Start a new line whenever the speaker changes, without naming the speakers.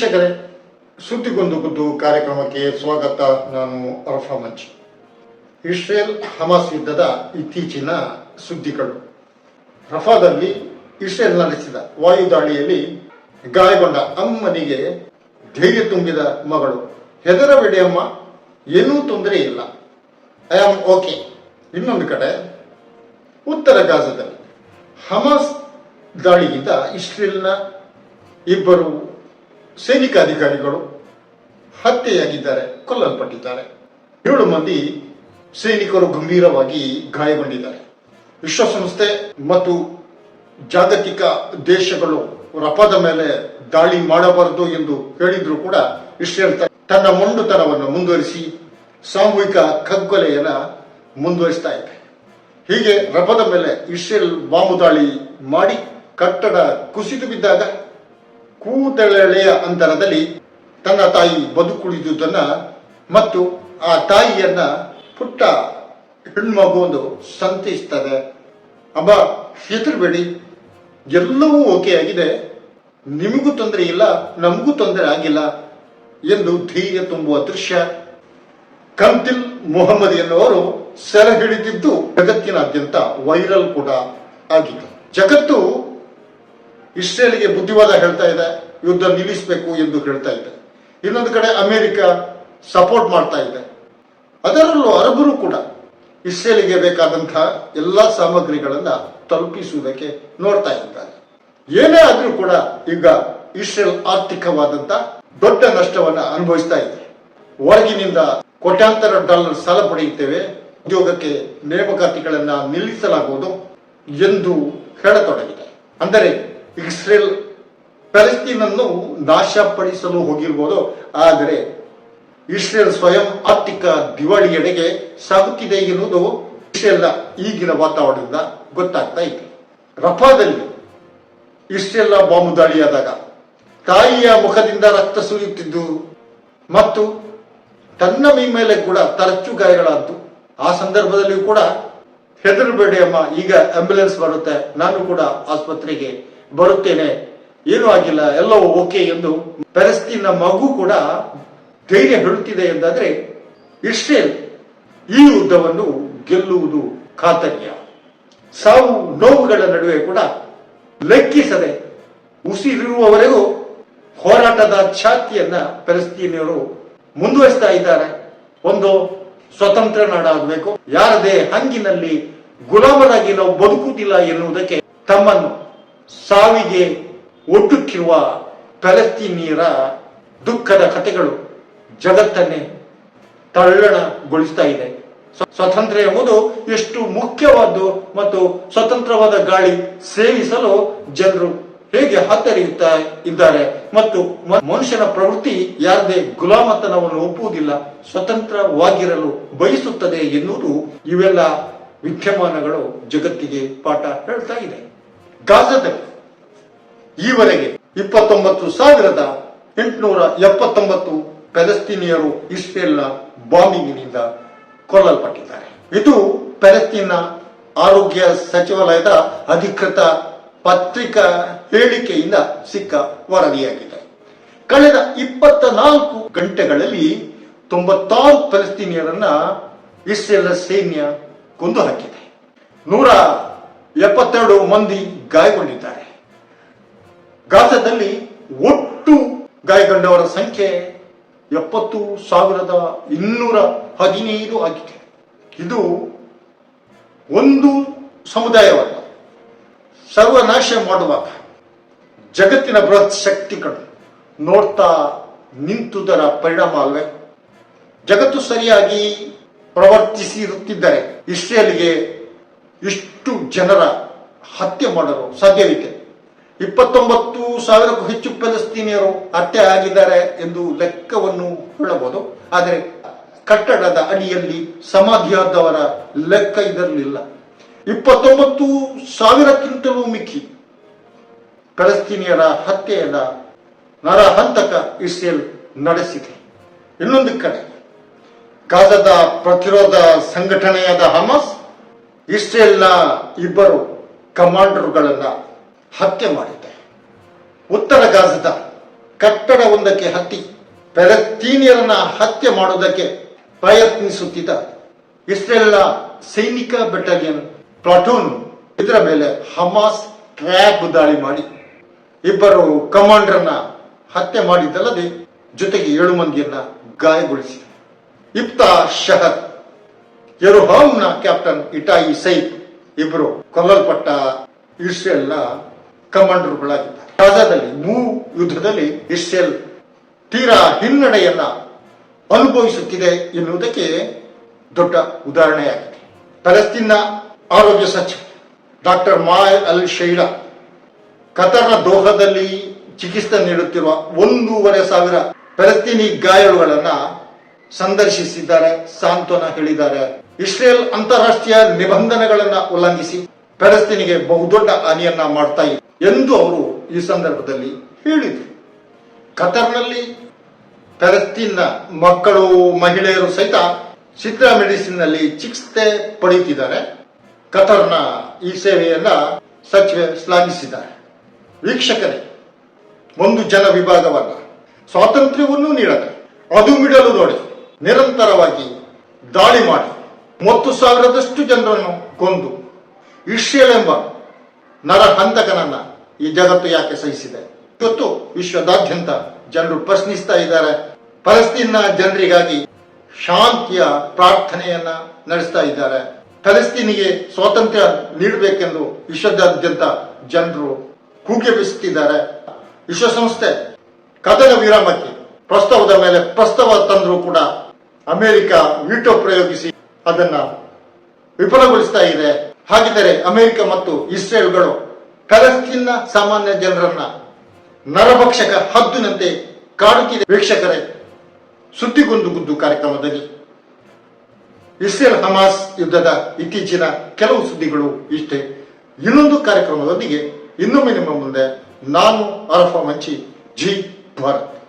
ವೀಕ್ಷಕರೇ, ಸುದ್ದಿಗೊಂದು ಗುದ್ದು ಕಾರ್ಯಕ್ರಮಕ್ಕೆ ಸ್ವಾಗತ. ನಾನು ಅರಫಾ ಮಂಚ್. ಇಸ್ರೇಲ್ ಹಮಾಸ್ ಯುದ್ಧದ ಇತ್ತೀಚಿನ ಸುದ್ದಿಗಳು. ರಫಾದಲ್ಲಿ ಇಸ್ರೇಲ್ ನಡೆಸಿದ ವಾಯು ದಾಳಿಯಲ್ಲಿ ಗಾಯಗೊಂಡ ಅಮ್ಮನಿಗೆ ಧೈರ್ಯ ತುಂಬಿದ ಮಗಳು. ಹೆದರಬೇಡಿ ಅಮ್ಮ, ಏನೂ ತೊಂದರೆ ಇಲ್ಲ. ಐ ಆಮ್ ಓಕೆ ಇನ್ನೊಂದು ಕಡೆ, ಉತ್ತರ ಗಾಜದಲ್ಲಿ ಹಮಾಸ್ ದಾಳಿಯಿಂದ ಇಸ್ರೇಲ್ನ ಇಬ್ಬರು ಸೈನಿಕ ಅಧಿಕಾರಿಗಳು ಹತ್ಯೆಯಾಗಿದ್ದಾರೆ, ಕೊಲ್ಲಲ್ಪಟ್ಟಿದ್ದಾರೆ. ಏಳು ಮಂದಿ ಸೈನಿಕರು ಗಂಭೀರವಾಗಿ ಗಾಯಗೊಂಡಿದ್ದಾರೆ. ವಿಶ್ವಸಂಸ್ಥೆ ಮತ್ತು ಜಾಗತಿಕ ದೇಶಗಳು ರಫಾದ ಮೇಲೆ ದಾಳಿ ಮಾಡಬಾರದು ಎಂದು ಹೇಳಿದ್ರು ಕೂಡ ಇಸ್ರೇಲ್ ತನ್ನ ಮೊಂಡುತನವನ್ನು ಮುಂದುವರಿಸಿ ಸಾಮೂಹಿಕ ಕಗ್ಗೊಲೆಯನ್ನ ಮುಂದುವರಿಸ್ತಾ ಇದೆ. ಹೀಗೆ ರಪದ ಮೇಲೆ ಇಸ್ರೇಲ್ ಬಾಂಬು ದಾಳಿ ಮಾಡಿ ಕಟ್ಟಡ ಕುಸಿದು ಬಿದ್ದಾಗ ಕೂದಳೆಳೆಯ ಅಂತರದಲ್ಲಿ ತನ್ನ ತಾಯಿ ಬದುಕುಳಿದುದನ್ನ ಮತ್ತು ಆ ತಾಯಿಯನ್ನ ಪುಟ್ಟ ಹೆಣ್ಮಗುವೊಂದು ಸಂತಿಸ್ತದೆ. ಅಬ್ಬ, ಹೆದರ್ಬೇಡಿ. ಎಲ್ಲವೂ ಓಕೆ ಆಗಿದೆ. ನಿಮಗೂ ತೊಂದರೆ ಇಲ್ಲ, ನಮಗೂ ತೊಂದರೆ ಆಗಿಲ್ಲ ಎಂದು ಧೈರ್ಯ ತುಂಬುವ ದೃಶ್ಯ. ಕಂತಿಲ್ ಮೊಹಮ್ಮದ್ ಎನ್ನುವರು ಸೆರೆ ಹಿಡಿದಿದ್ದು ಜಗತ್ತಿನಾದ್ಯಂತ ವೈರಲ್ ಕೂಡ ಆಗಿತ್ತು. ಜಗತ್ತು ಇಸ್ರೇಲ್ಗೆ ಬುದ್ಧಿವಾದ ಹೇಳ್ತಾ ಇದೆ, ಯುದ್ಧ ನಿಲ್ಲಿಸಬೇಕು ಎಂದು ಹೇಳ್ತಾ ಇದೆ. ಇನ್ನೊಂದು ಕಡೆ ಅಮೆರಿಕ ಸಪೋರ್ಟ್ ಮಾಡ್ತಾ ಇದೆ. ಅದರಲ್ಲೂ ಅರಬರು ಕೂಡ ಇಸ್ರೇಲಿಗೆ ಬೇಕಾದಂತಹ ಎಲ್ಲ ಸಾಮಗ್ರಿಗಳನ್ನ ತಲುಪಿಸುವುದಕ್ಕೆ ನೋಡ್ತಾ ಇದ್ದಾರೆ. ಏನೇ ಆದ್ರೂ ಕೂಡ ಈಗ ಇಸ್ರೇಲ್ ಆರ್ಥಿಕವಾದಂತ ದೊಡ್ಡ ನಷ್ಟವನ್ನ ಅನುಭವಿಸ್ತಾ ಇದೆ. ಹೊರಗಿನಿಂದ ಕೋಟ್ಯಾಂತರ ಡಾಲರ್ ಸಾಲ ಪಡೆಯುತ್ತೇವೆ, ಉದ್ಯೋಗಕ್ಕೆ ನೇಮಕಾತಿಗಳನ್ನ ನಿಲ್ಲಿಸಲಾಗುವುದು ಎಂದು ಹೇಳತೊಡಗಿದೆ. ಅಂದರೆ ಇಸ್ರೇಲ್ ಪ್ಯಾಲೆಸ್ತೀನನ್ನು ನಾಶಪಡಿಸಲು ಹೋಗಿರ್ಬೋದು. ಆದರೆ ಇಸ್ರೇಲ್ ಸ್ವಯಂ ಆರ್ಥಿಕ ದಿವಾಳಿಯೆಡೆಗೆ ಸಾಗುತ್ತಿದೆ ಎನ್ನುವುದು ಇಸ್ರೇಲ್ನ ಈಗಿನ ವಾತಾವರಣದಿಂದ ಗೊತ್ತಾಗ್ತಾ ಇದೆ. ರಫಾದಲ್ಲಿ ಇಸ್ರೇಲ್ನ ಬಾಂಬು ದಾಳಿಯಾದಾಗ ತಾಯಿಯ ಮುಖದಿಂದ ರಕ್ತ ಸುರಿಯುತ್ತಿದ್ದು ಮತ್ತು ತನ್ನ ಮೈ ಮೇಲೆ ಕೂಡ ತರಚು ಗಾಯಗಳಾದ್ದು. ಆ ಸಂದರ್ಭದಲ್ಲಿಯೂ ಕೂಡ ಹೆದರಬೇಡಿ ಅಮ್ಮ, ಈಗ ಆಂಬ್ಯುಲೆನ್ಸ್ ಬರುತ್ತೆ. ನಾನು ಕೂಡ ಆಸ್ಪತ್ರೆಗೆ ಬರುತ್ತೇನೆ. ಏನೂ ಆಗಿಲ್ಲ, ಎಲ್ಲವೂ ಓಕೆ ಎಂದು ಪ್ಯಾಲೆಸ್ತೀನ್ನ ಮಗು ಕೂಡ ಧೈರ್ಯ ಹೇಳುತ್ತಿದೆ ಎಂದಾದ್ರೆ ಇಸ್ರೇಲ್ ಈ ಯುದ್ಧವನ್ನು ಗೆಲ್ಲುವುದು ಖಾತರ್ಯ ಸಾವು ನೋವುಗಳ ನಡುವೆ ಕೂಡ ಲೆಕ್ಕಿಸದೆ ಉಸಿರಿರುವವರೆಗೂ ಹೋರಾಟದ ಛಾತಿಯನ್ನ ಪ್ಯಾಲೆಸ್ತೀನಿಯರು ಮುಂದುವರಿಸ್ತಾ ಇದ್ದಾರೆ. ಒಂದು ಸ್ವತಂತ್ರ ನಾಡಾಗಬೇಕು. ಯಾರದೇ ಹಂಗಿನಲ್ಲಿ ಗುಲಾಮರಾಗಿ ನಾವು ಬದುಕುವುದಿಲ್ಲ ಎನ್ನುವುದಕ್ಕೆ ತಮ್ಮನ್ನು ಸಾವಿಗೆ ಒಟ್ಟುಕ್ಕಿರುವ ಪ್ಯಾಲೆಸ್ತೀನಿಯರ ದುಃಖದ ಕಥೆಗಳು ಜಗತ್ತನ್ನೇ ತಳ್ಳಣಗೊಳಿಸ್ತಾ ಇದೆ. ಸ್ವ- ಸ್ವಾತಂತ್ರ್ಯ ಎಂಬುದು ಎಷ್ಟು ಮುಖ್ಯವಾದ್ದು ಮತ್ತು ಸ್ವತಂತ್ರವಾದ ಗಾಳಿ ಸೇವಿಸಲು ಜನರು ಹೇಗೆ ಹತ್ತರಿಯುತ್ತಾ ಇದ್ದಾರೆ ಮತ್ತು ಮನುಷ್ಯನ ಪ್ರವೃತ್ತಿ ಯಾರದೇ ಗುಲಾಮತನವನ್ನು ಒಪ್ಪುವುದಿಲ್ಲ, ಸ್ವತಂತ್ರವಾಗಿರಲು ಬಯಸುತ್ತದೆ ಎನ್ನುವುದು ಇವೆಲ್ಲ ವಿದ್ಯಮಾನಗಳು ಜಗತ್ತಿಗೆ ಪಾಠ ಹೇಳ್ತಾ ಇದೆ. ಗಾಜಾದಲ್ಲಿ ಈವರೆಗೆ ಇಪ್ಪತ್ತೊಂಬತ್ತು ಸಾವಿರದ ಎಂಟುನೂರ ಎಪ್ಪತ್ತೊಂಬತ್ತು ಪ್ಯಾಲೆಸ್ತೀನಿಯರು ಇಸ್ರೇಲ್ನ ಬಾಂಬಿಂಗ್ನಿಂದ ಕೊಲ್ಲಲ್ಪಟ್ಟಿದ್ದಾರೆ. ಇದು ಪ್ಯಾಲೆಸ್ತೀನ್ನ ಆರೋಗ್ಯ ಸಚಿವಾಲಯದ ಅಧಿಕೃತ ಪತ್ರಿಕಾ ಹೇಳಿಕೆಯಿಂದ ಸಿಕ್ಕ ವರದಿಯಾಗಿದೆ. ಕಳೆದ ಇಪ್ಪತ್ತ ನಾಲ್ಕು ಗಂಟೆಗಳಲ್ಲಿ ತೊಂಬತ್ತಾರು ಪ್ಯಾಲೆಸ್ತೀನಿಯರನ್ನ ಇಸ್ರೇಲ್ ಸೈನ್ಯ ಕೊಂದು ಹಾಕಿದೆ. ನೂರ ಎಪ್ಪತ್ತೆರಡು ಮಂದಿ ಗಾಯಗೊಂಡಿದ್ದಾರೆ. ಗಾಜಾದಲ್ಲಿ ಒಟ್ಟು ಗಾಯಗೊಂಡವರ ಸಂಖ್ಯೆ ಎಪ್ಪತ್ತು ಸಾವಿರದ ಇನ್ನೂರ ಹದಿನೈದು ಆಗಿದೆ. ಇದು ಒಂದು ಸಮುದಾಯವಲ್ಲ. ಸರ್ವನಾಶ ಮಾಡುವಾಗ ಜಗತ್ತಿನ ಬೃಹತ್ ಶಕ್ತಿಗಳು ನೋಡ್ತಾ ನಿಂತುದರ ಪರಿಣಾಮ ಅಲ್ವೇ? ಜಗತ್ತು ಸರಿಯಾಗಿ ಪ್ರವರ್ತಿಸಿರುತ್ತಿದ್ದರೆ ಇಸ್ರೇಲ್ಗೆ ಇಷ್ಟು ಜನರ ಹತ್ಯೆ ಮಾಡಲು ಸಾಧ್ಯವಿದೆ. ಇಪ್ಪತ್ತೊಂಬತ್ತು ಸಾವಿರಕ್ಕೂ ಹೆಚ್ಚು ಫಲಸ್ತೀನಿಯರು ಹತ್ಯೆ ಆಗಿದ್ದಾರೆ ಎಂದು ಲೆಕ್ಕವನ್ನು ಹೇಳಬಹುದು. ಆದರೆ ಕಟ್ಟಡದ ಅಡಿಯಲ್ಲಿ ಸಮಾಧಿಯಾದವರ ಲೆಕ್ಕ ಇದರಲ್ಲಿಲ್ಲ ಇಪ್ಪತ್ತೊಂಬತ್ತು ಸಾವಿರಕ್ಕಿಂತಲೂ ಮಿಕ್ಕಿ ಫಲಸ್ತೀನಿಯರ ಹತ್ಯೆಯನ್ನ ನರಹಂತಕ ಇಸ್ರೇಲ್ ನಡೆಸಿದೆ. ಇನ್ನೊಂದು ಕಡೆ, ಗಾಜದ ಪ್ರತಿರೋಧ ಸಂಘಟನೆಯಾದ ಹಮಾಸ್ ಇಸ್ರೇಲ್ನ ಇಬ್ಬರು ಕಮಾಂಡರ್ಗಳನ್ನ ಹತ್ಯೆ ಮಾಡಿದೆ ಉತ್ತರ ಗಾಜದ ಕಟ್ಟಡವೊಂದಕ್ಕೆ ಹತ್ತಿ ಪೆಲಸ್ತೀನಿಯರನ್ನ ಹತ್ಯೆ ಮಾಡುವುದಕ್ಕೆ ಪ್ರಯತ್ನಿಸುತ್ತಿದ್ದ ಇಸ್ರೇಲ್ನ ಸೈನಿಕ ಬೆಟಾಲಿಯನ್ ಪ್ಲಾಟೂನ್ ಇದರ ಮೇಲೆ ಹಮಾಸ್ ಟ್ರ್ಯಾಪ್ ದಾಳಿ ಮಾಡಿ ಇಬ್ಬರು ಕಮಾಂಡರ್ನ ಹತ್ಯೆ ಮಾಡಿದ್ದಲ್ಲದೆ ಜೊತೆಗೆ ಏಳು ಮಂದಿಯನ್ನ ಗಾಯಗೊಳಿಸಿದೆ ಇಪ್ತಾ ಶಹರ್ ಯರುಹಾಮ್ನ ಕ್ಯಾಪ್ಟನ್ ಇಟಾಯಿ ಸೈಫ್ ಇಬ್ಬರು ಕೊಲ್ಲಲ್ಪಟ್ಟ ಇಸ್ರೇಲ್ನ ಕಮಾಂಡರ್ಗಳಾಗಿದ್ದಾರೆ. ಗಾಜಾದಲ್ಲಿ ಮೂ ಯುದ್ಧದಲ್ಲಿ ಇಸ್ರೇಲ್ ತೀರಾ ಹಿನ್ನಡೆಯನ್ನ ಅನುಭವಿಸುತ್ತಿದೆ ಎನ್ನುವುದಕ್ಕೆ ದೊಡ್ಡ ಉದಾಹರಣೆಯಾಗಿದೆ. ಪ್ಯಾಲೆಸ್ತೀನ್ನ ಆರೋಗ್ಯ ಸಚಿವ ಡಾಕ್ಟರ್ ಮಾಯ್ ಅಲ್ ಶೈಲಾ ಕತರ್ನ ದೋಹದಲ್ಲಿ ಚಿಕಿತ್ಸೆ ನೀಡುತ್ತಿರುವ ಒಂದೂವರೆ ಸಾವಿರ ಪ್ಯಾಲೆಸ್ತೀನಿ ಗಾಯಾಳುಗಳನ್ನ ಸಂದರ್ಶಿಸಿದ್ದಾರೆ, ಸಾಂತ್ವನ ಹೇಳಿದ್ದಾರೆ. ಇಸ್ರೇಲ್ ಅಂತಾರಾಷ್ಟ್ರೀಯ ನಿಬಂಧನೆಗಳನ್ನ ಉಲ್ಲಂಘಿಸಿ ಪ್ಯಾಲೆಸ್ತೀನಿಗೆ ಬಹುದೊಡ್ಡ ಹಾನಿಯನ್ನ ಮಾಡ್ತಾ ಇದೆ ಎಂದು ಅವರು ಈ ಸಂದರ್ಭದಲ್ಲಿ ಹೇಳಿದರು. ಕತರ್ನಲ್ಲಿ ಪ್ಯಾಲೆಸ್ತೀನ್ನ ಮಕ್ಕಳು, ಮಹಿಳೆಯರು ಸಹಿತ ಚಿತ್ರ ಮೆಡಿಸಿನ್ನಲ್ಲಿ ಚಿಕಿತ್ಸೆ ಪಡೆಯುತ್ತಿದ್ದಾರೆ. ಕತರ್ನ ಈ ಸೇವೆಯನ್ನ ಸಚಿವೆ ಶ್ಲಾಘಿಸಿದ್ದಾರೆ. ವೀಕ್ಷಕರೇ, ಒಂದು ಜನ ವಿಭಾಗವಲ್ಲ, ಸ್ವಾತಂತ್ರ್ಯವನ್ನು ನೀಡದೆ, ಅದು ಬಿಡಲು ನೋಡಿ ನಿರಂತರವಾಗಿ ದಾಳಿ ಮಾಡಿ. ಮೂವತ್ತು ಸಾವಿರದಷ್ಟು ಜನರನ್ನು ಕೊಂದು ಇಷ್ಯಲ್ ಎಂಬ ನರಹಂತಕನನ್ನ ಈ ಜಗತ್ತು ಯಾಕೆ ಸಹಿಸಿದೆ? ಇವತ್ತು ವಿಶ್ವದಾದ್ಯಂತ ಜನರು ಪ್ರಶ್ನಿಸ್ತಾ ಇದ್ದಾರೆ. ಫಲಸ್ತೀನ್ನ ಜನರಿಗಾಗಿ ಶಾಂತಿಯ ಪ್ರಾರ್ಥನೆಯನ್ನ ನಡೆಸ್ತಾ ಇದ್ದಾರೆ. ಫಲಸ್ತೀನಿಗೆ ಸ್ವಾತಂತ್ರ್ಯ ನೀಡಬೇಕೆಂದು ವಿಶ್ವದಾದ್ಯಂತ ಜನರು ಕೂಗೆ ವಿಶ್ವಸಂಸ್ಥೆ ಕದನ ವಿರಾಮಕ್ಕೆ ಪ್ರಸ್ತಾವದ ಮೇಲೆ ಪ್ರಸ್ತಾವ ತಂದರೂ ಕೂಡ ಅಮೆರಿಕ ವಿಟೋ ಪ್ರಯೋಗಿಸಿ ಅದನ್ನ ವಿಫಲಗೊಳಿಸ್ತಾ ಇದೆ. ಹಾಗಿದ್ದರೆ ಅಮೆರಿಕ ಮತ್ತು ಇಸ್ರೇಲ್ಗಳು ಪ್ಯಾಲೆಸ್ತೀನ್ನ ಸಾಮಾನ್ಯ ಜನರನ್ನ ನರಭಕ್ಷಕ ಹದ್ದಿನಂತೆ ಕಾಡುತ್ತಿದೆ. ವೀಕ್ಷಕರೇ, ಸುದ್ದಿಗೊಂದು ಗುದ್ದು ಕಾರ್ಯಕ್ರಮದಲ್ಲಿ ಇಸ್ರೇಲ್ ಹಮಾಸ್ ಯುದ್ಧದ ಇತ್ತೀಚಿನ ಕೆಲವು ಸುದ್ದಿಗಳು ಇಷ್ಟೇ. ಇನ್ನೊಂದು ಕಾರ್ಯಕ್ರಮದೊಂದಿಗೆ ಇನ್ನೊಮ್ಮೆ ನಿಮ್ಮ ಮುಂದೆ ನಾನು ಅರಫ ಮಂಚಿ, ಜಿ. ಭಾರತ್.